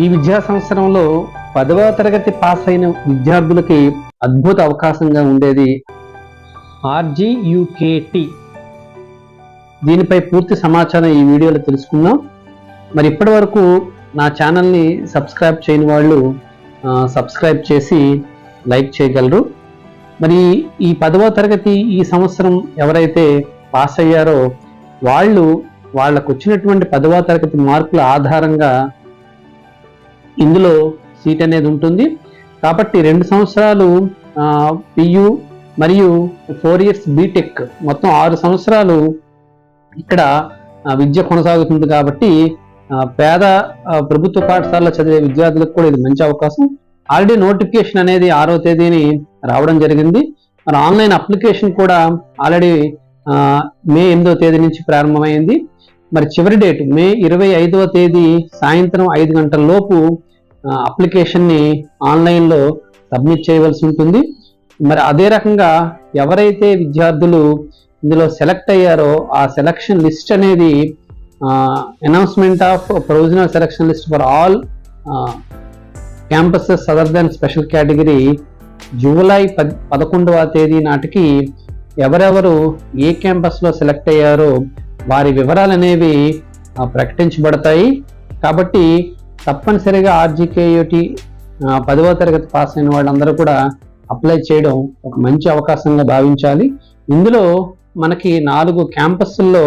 ఈ విద్యా సంవత్సరంలో పదవ తరగతి పాస్ అయిన విద్యార్థులకి అద్భుత అవకాశంగా ఉండేది ఆర్జీయుకేటి. దీనిపై పూర్తి సమాచారం ఈ వీడియోలో తెలుసుకుందాం. మరి ఇప్పటి వరకు నా ఛానల్ని సబ్స్క్రైబ్ చేయని వాళ్ళు సబ్స్క్రైబ్ చేసి లైక్ చేయగలరు. మరి ఈ పదవ తరగతి ఈ సంవత్సరం ఎవరైతే పాస్ అయ్యారో వాళ్ళు వాళ్ళకు వచ్చినటువంటి పదవ తరగతి మార్కుల ఆధారంగా ఇందులో సీట్ అనేది ఉంటుంది. కాబట్టి రెండు సంవత్సరాలు పియు మరియు ఫోర్ ఇయర్స్ బీటెక్ మొత్తం ఆరు సంవత్సరాలు ఇక్కడ విద్య కొనసాగుతుంది కాబట్టి పేద ప్రభుత్వ పాఠశాలలో చదివే విద్యార్థులకు కూడా ఇది మంచి అవకాశం. ఆల్రెడీ నోటిఫికేషన్ అనేది ఆరో తేదీని రావడం జరిగింది. మరి ఆన్లైన్ అప్లికేషన్ కూడా ఆల్రెడీ మే ఎనిమిదో తేదీ నుంచి ప్రారంభమైంది. మరి చివరి డేట్ మే ఇరవై ఐదవ తేదీ సాయంత్రం ఐదు గంటల లోపు అప్లికేషన్ని ఆన్లైన్లో సబ్మిట్ చేయవలసి ఉంటుంది. మరి అదే రకంగా ఎవరైతే విద్యార్థులు ఇందులో సెలెక్ట్ అయ్యారో ఆ సెలక్షన్ లిస్ట్ అనేది announcement of provisional selection list for all campuses other than special category July పద్ పదకొండవ తేదీ నాటికి ఎవరెవరు ఏ క్యాంపస్లో సెలెక్ట్ అయ్యారో వారి వివరాలు అనేవి ప్రకటించబడతాయి. కాబట్టి తప్పనిసరిగా ఆర్జీకేయుటి పదవ తరగతి పాస్ అయిన వాళ్ళందరూ కూడా అప్లై చేయడం ఒక మంచి అవకాశంగా భావించాలి. ఇందులో మనకి నాలుగు క్యాంపస్ల్లో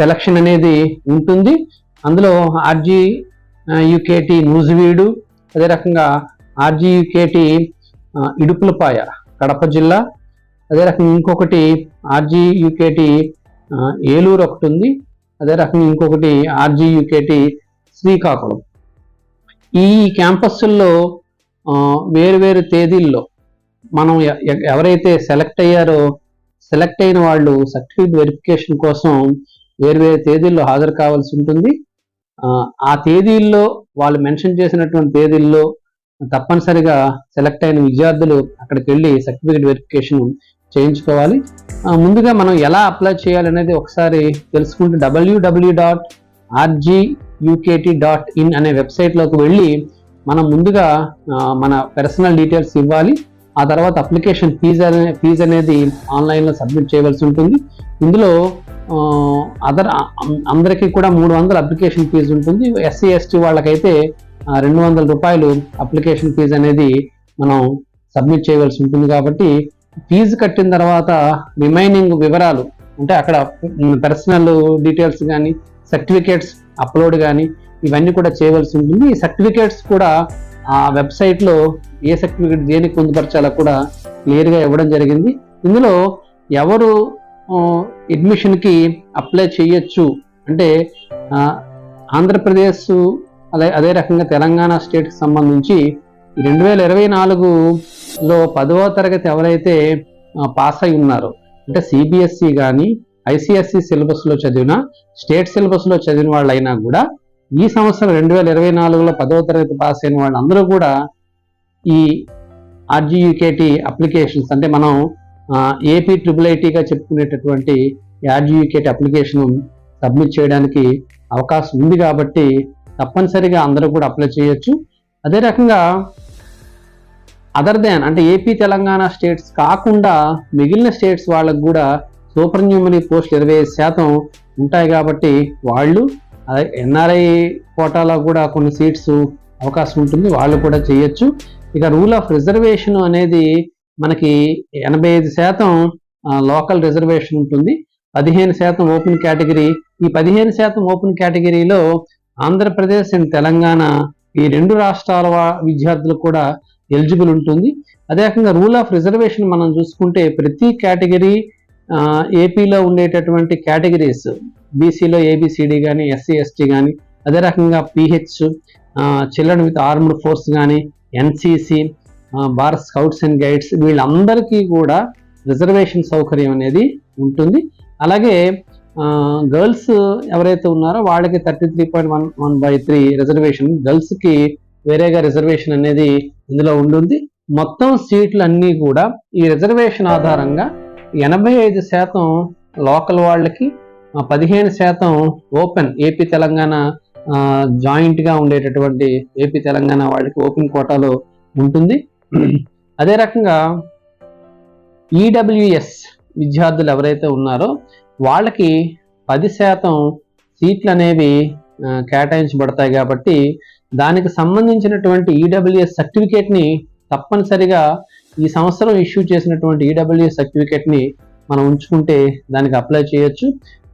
సెలక్షన్ అనేది ఉంటుంది. అందులో ఆర్జీ యుకేటి నూజివీడు అదే రకంగా ఆర్జీ యుకేటి ఇడుపులపాయ కడప జిల్లా అదే రకంగా ఇంకొకటి ఆర్జీ యుకేటి ఏలూరు ఒకటి ఉంది అదే రకంగా ఇంకొకటి ఆర్జీయుకేటి శ్రీకాకుళం. ఈ క్యాంపస్ల్లో వేరు వేరు తేదీల్లో మనం ఎ- ఎవరైతే సెలెక్ట్ అయ్యారో సెలెక్ట్ అయిన వాళ్ళు సర్టిఫికేట్ వెరిఫికేషన్ కోసం వేరు వేరు తేదీల్లో హాజరు కావాల్సి ఉంటుంది. ఆ, ఆ తేదీల్లో వాళ్ళు మెన్షన్ చేసినటువంటి తేదీల్లో తప్పనిసరిగా సెలెక్ట్ అయిన విద్యార్థులు అక్కడికి వెళ్ళి సర్టిఫికేట్ వెరిఫికేషన్ చేయించుకోవాలి. ముందుగా మనం ఎలా అప్లై చేయాలి అనేది ఒకసారి తెలుసుకుంటే W W dot RGUKT dot in అనే వెబ్సైట్లోకి వెళ్ళి మనం ముందుగా మన పర్సనల్ డీటెయిల్స్ ఇవ్వాలి. ఆ తర్వాత అప్లికేషన్ ఫీజు అనే ఫీజు అనేది ఆన్లైన్లో సబ్మిట్ చేయవలసి ఉంటుంది. ఇందులో అదర్ అందరికీ కూడా మూడు వందల అప్లికేషన్ ఫీజు ఉంటుంది. ఎస్సీ ఎస్టీ వాళ్ళకైతే రెండు వందల రూపాయలు అప్లికేషన్ ఫీజు అనేది మనం సబ్మిట్ చేయవలసి ఉంటుంది కాబట్టి ఫీజు కట్టిన తర్వాత రిమైనింగ్ వివరాలు అంటే అక్కడ పర్సనల్ డీటెయిల్స్ కానీ సర్టిఫికేట్స్ అప్లోడ్ కానీ ఇవన్నీ కూడా చేయవలసి ఉంటుంది. ఈ సర్టిఫికేట్స్ కూడా ఆ వెబ్సైట్లో ఏ సర్టిఫికేట్ దేనికి పొందుపరచాలో కూడా క్లియర్గా ఇవ్వడం జరిగింది. ఇందులో ఎవరు అడ్మిషన్కి అప్లై చేయొచ్చు అంటే ఆంధ్రప్రదేశ్ అదే అదే రకంగా తెలంగాణ స్టేట్కి సంబంధించి రెండు వేల ఇరవై నాలుగు లో పదవ తరగతి ఎవరైతే పాస్ అయి ఉన్నారో అంటే సిబిఎస్ఈ కానీ ఐసిఎస్సి సిలబస్లో చదివిన స్టేట్ సిలబస్లో చదివిన వాళ్ళు అయినా కూడా ఈ సంవత్సరం రెండు వేల ఇరవై నాలుగులో పదవ తరగతి పాస్ అయిన వాళ్ళందరూ కూడా ఈ ఆర్జీయూకేటి అప్లికేషన్స్ అంటే మనం ఏపీ ట్రిపుల్ ఐటీగా చెప్పుకునేటటువంటి ఆర్జీయూకేటి అప్లికేషన్ సబ్మిట్ చేయడానికి అవకాశం ఉంది కాబట్టి తప్పనిసరిగా అందరూ కూడా అప్లై చేయొచ్చు. అదే రకంగా అదర్ దాన్ అంటే ఏపీ తెలంగాణ స్టేట్స్ కాకుండా మిగిలిన స్టేట్స్ వాళ్ళకు కూడా సూపర్ న్యూమరీ పోస్ట్ ఇరవై ఐదు శాతం ఉంటాయి కాబట్టి వాళ్ళు ఎన్ఆర్ఐ కోటాలో కూడా కొన్ని సీట్స్ అవకాశం ఉంటుంది వాళ్ళు కూడా చేయొచ్చు. ఇక రూల్ ఆఫ్ రిజర్వేషన్ అనేది మనకి ఎనభై ఐదు శాతం లోకల్ రిజర్వేషన్ ఉంటుంది. పదిహేను శాతం ఓపెన్ కేటగిరీ ఈ పదిహేను శాతం ఓపెన్ కేటగిరీలో ఆంధ్రప్రదేశ్ అండ్ తెలంగాణ ఈ రెండు రాష్ట్రాల విద్యార్థులు కూడా ఎలిజిబుల్ ఉంటుంది. అదే రకంగా రూల్ ఆఫ్ రిజర్వేషన్ మనం చూసుకుంటే ప్రతి కేటగిరీ ఏపీలో ఉండేటటువంటి కేటగిరీస్ బీసీలో ఏబిసిడి కానీ ఎస్సీ ఎస్టీ కానీ అదే రకంగా PH children with armed force కానీ NCC Bharat scouts and guides వీళ్ళందరికీ కూడా రిజర్వేషన్ సౌకర్యం అనేది ఉంటుంది. అలాగే గర్ల్స్ ఎవరైతే ఉన్నారో వాళ్ళకి thirty three point one one by three reservation గర్ల్స్కి వేరేగా రిజర్వేషన్ అనేది ఇందులో ఉంటుంది మొత్తం సీట్లు అన్నీ కూడా ఈ రిజర్వేషన్ ఆధారంగా ఎనభై ఐదు శాతం లోకల్ వాళ్ళకి పదిహేను శాతం ఓపెన్ ఏపీ తెలంగాణ జాయింట్గా ఉండేటటువంటి ఏపీ తెలంగాణ వాళ్ళకి ఓపెన్ కోటాలో ఉంటుంది. అదే రకంగా ఈడబ్ల్యూఎస్ విద్యార్థులు ఎవరైతే ఉన్నారో వాళ్ళకి పది శాతం సీట్లు అనేవి కేటాయించబడతాయి కాబట్టి దానికి సంబంధించినటువంటి ఈడబ్ల్యూఎస్ సర్టిఫికేట్ని తప్పనిసరిగా ఈ సంవత్సరం ఇష్యూ చేసినటువంటి ఈడబ్ల్యూఎస్ సర్టిఫికేట్ని మనం ఉంచుకుంటే దానికి అప్లై చేయొచ్చు.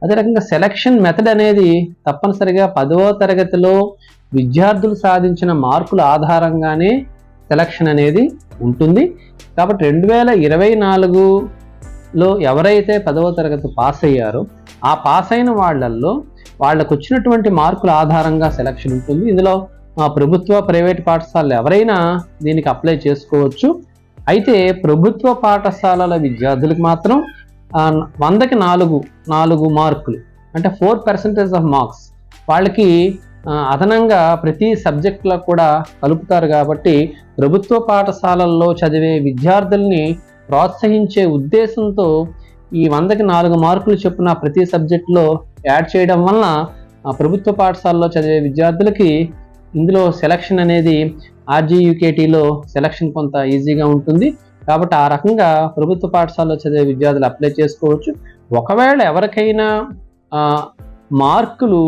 అదే రకంగా సెలక్షన్ మెథడ్ అనేది తప్పనిసరిగా పదవ తరగతిలో విద్యార్థులు సాధించిన మార్కుల ఆధారంగానే సెలక్షన్ అనేది ఉంటుంది. కాబట్టి రెండు వేల ఇరవై నాలుగులో ఎవరైతే పదవ తరగతి పాస్ అయ్యారో ఆ పాస్ అయిన వాళ్ళల్లో వాళ్ళకు వచ్చినటువంటి మార్కుల ఆధారంగా సెలక్షన్ ఉంటుంది. ఇందులో ప్రభుత్వ ప్రైవేట్ పాఠశాలలు ఎవరైనా దీనికి అప్లై చేసుకోవచ్చు. అయితే ప్రభుత్వ పాఠశాలల విద్యార్థులకు మాత్రం వందకి నాలుగు నాలుగు మార్కులు అంటే ఫోర్ పర్సెంటేజ్ ఆఫ్ మార్క్స్ వాళ్ళకి అదనంగా ప్రతి సబ్జెక్టులో కూడా కలుపుతారు కాబట్టి ప్రభుత్వ పాఠశాలల్లో చదివే విద్యార్థుల్ని ప్రోత్సహించే ఉద్దేశంతో ఈ వందకి నాలుగు మార్కులు చొప్పున ప్రతి సబ్జెక్టులో యాడ్ చేయడం వలన ఆ ప్రభుత్వ పాఠశాలలో చదివే విద్యార్థులకి ఇందులో సెలక్షన్ అనేది ఆర్జీయూకేటీలో సెలక్షన్ కొంత ఈజీగా ఉంటుంది. కాబట్టి ఆ రకంగా ప్రభుత్వ పాఠశాలలో చదివే విద్యార్థులు అప్లై చేసుకోవచ్చు. ఒకవేళ ఎవరికైనా మార్కులు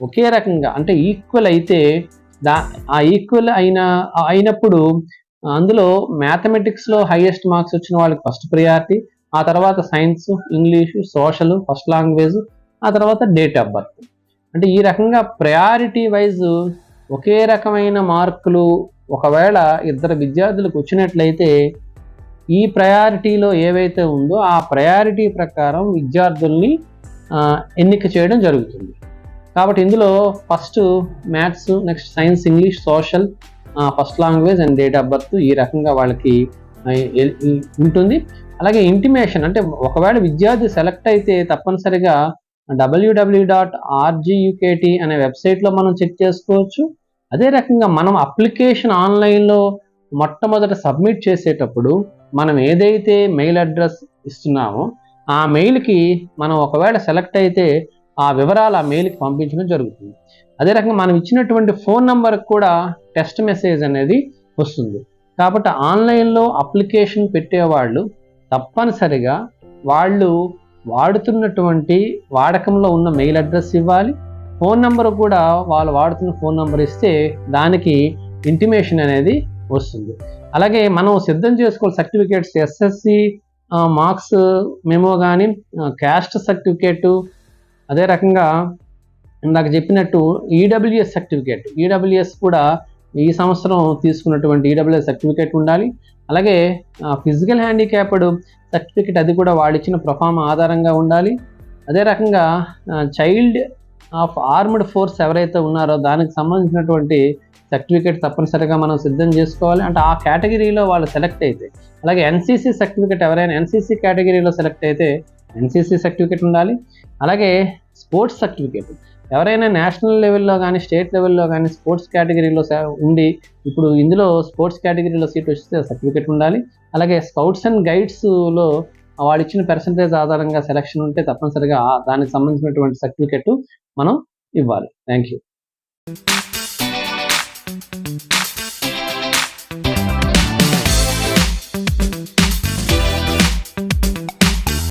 ఒకే రకంగా అంటే ఈక్వల్ అయితే దా ఆ ఈక్వల్ అయిన అయినప్పుడు అందులో మ్యాథమెటిక్స్లో హైయెస్ట్ మార్క్స్ వచ్చిన వాళ్ళకి ఫస్ట్ ప్రియారిటీ ఆ తర్వాత science English social first language ఆ తర్వాత డేట్ ఆఫ్ బర్త్ అంటే ఈ రకంగా ప్రయారిటీ వైజ్ ఒకే రకమైన మార్కులు. ఒకవేళ ఇద్దరు విద్యార్థులకు వచ్చినట్లయితే ఈ ప్రయారిటీలో ఏవైతే ఉందో ఆ ప్రయారిటీ ప్రకారం విద్యార్థుల్ని ఎన్నిక చేయడం జరుగుతుంది. కాబట్టి ఇందులో first maths next science English social first language and date of birth ఈ రకంగా వాళ్ళకి ఉంటుంది. అలాగే ఇంటిమేషన్ అంటే ఒకవేళ విద్యార్థి సెలెక్ట్ అయితే తప్పనిసరిగా డబ్ల్యూడబ్ల్యూ డాట్ ఆర్జీయుకేటి అనే వెబ్సైట్లో మనం చెక్ చేసుకోవచ్చు. అదే రకంగా మనం అప్లికేషన్ ఆన్లైన్లో మొట్టమొదట సబ్మిట్ చేసేటప్పుడు మనం ఏదైతే మెయిల్ అడ్రస్ ఇస్తున్నామో ఆ మెయిల్కి మనం ఒకవేళ సెలెక్ట్ అయితే ఆ వివరాలు ఆ మెయిల్కి పంపించడం జరుగుతుంది. అదే రకంగా మనం ఇచ్చినటువంటి ఫోన్ నెంబర్కి కూడా టెస్ట్ మెసేజ్ అనేది వస్తుంది. కాబట్టి ఆన్లైన్లో అప్లికేషన్ పెట్టేవాళ్ళు తప్పనిసరిగా వాళ్ళు వాడుతున్నటువంటి వాడకంలో ఉన్న మెయిల్ అడ్రస్ ఇవ్వాలి. ఫోన్ నెంబర్ కూడా వాళ్ళు వాడుతున్న ఫోన్ నెంబర్ ఇస్తే దానికి ఇంటిమేషన్ అనేది వస్తుంది. అలాగే మనం సిద్ధం చేసుకోవాలి సర్టిఫికేట్స్ ఎస్ఎస్సి మార్క్స్ మెమో కానీ క్యాస్ట్ సర్టిఫికేటు అదే రకంగా ఇందాక చెప్పినట్టు ఈడబ్ల్యూఎస్ సర్టిఫికేట్. ఈడబ్ల్యూఎస్ కూడా ఈ సంవత్సరం తీసుకున్నటువంటి ఈడబ్ల్యూఎస్ సర్టిఫికేట్ ఉండాలి. అలాగే ఫిజికల్ హ్యాండిక్యాప్డ్ సర్టిఫికేట్ అది కూడా వాడిచ్చిన ప్రొఫామ్ ఆధారంగా ఉండాలి. అదే రకంగా చైల్డ్ ఆఫ్ ఆర్మ్డ్ ఫోర్స్ ఎవరైతే ఉన్నారో దానికి సంబంధించినటువంటి సర్టిఫికేట్ తప్పనిసరిగా మనం సిద్ధం చేసుకోవాలి. అంటే ఆ కేటగిరీలో వాళ్ళు సెలెక్ట్ అయితే అలాగే ఎన్సీసీ సర్టిఫికేట్ ఎవరైనా ఎన్సీసీ కేటగిరీలో సెలెక్ట్ అయితే ఎన్సీసీ సర్టిఫికేట్ ఉండాలి. అలాగే స్పోర్ట్స్ సర్టిఫికేట్ ఎవరైనా నేషనల్ లెవెల్లో కానీ స్టేట్ లెవెల్లో కానీ స్పోర్ట్స్ కేటగిరీలో ఉండి ఇప్పుడు ఇందులో స్పోర్ట్స్ కేటగిరీలో సీట్ వస్తే సర్టిఫికేట్ ఉండాలి. అలాగే స్కౌట్స్ అండ్ గైడ్స్లో వాళ్ళు ఇచ్చిన పర్సంటేజ్ ఆధారంగా సెలక్షన్ ఉంటే తప్పనిసరిగా దానికి సంబంధించినటువంటి సర్టిఫికెట్ మనం ఇవ్వాలి. Thank you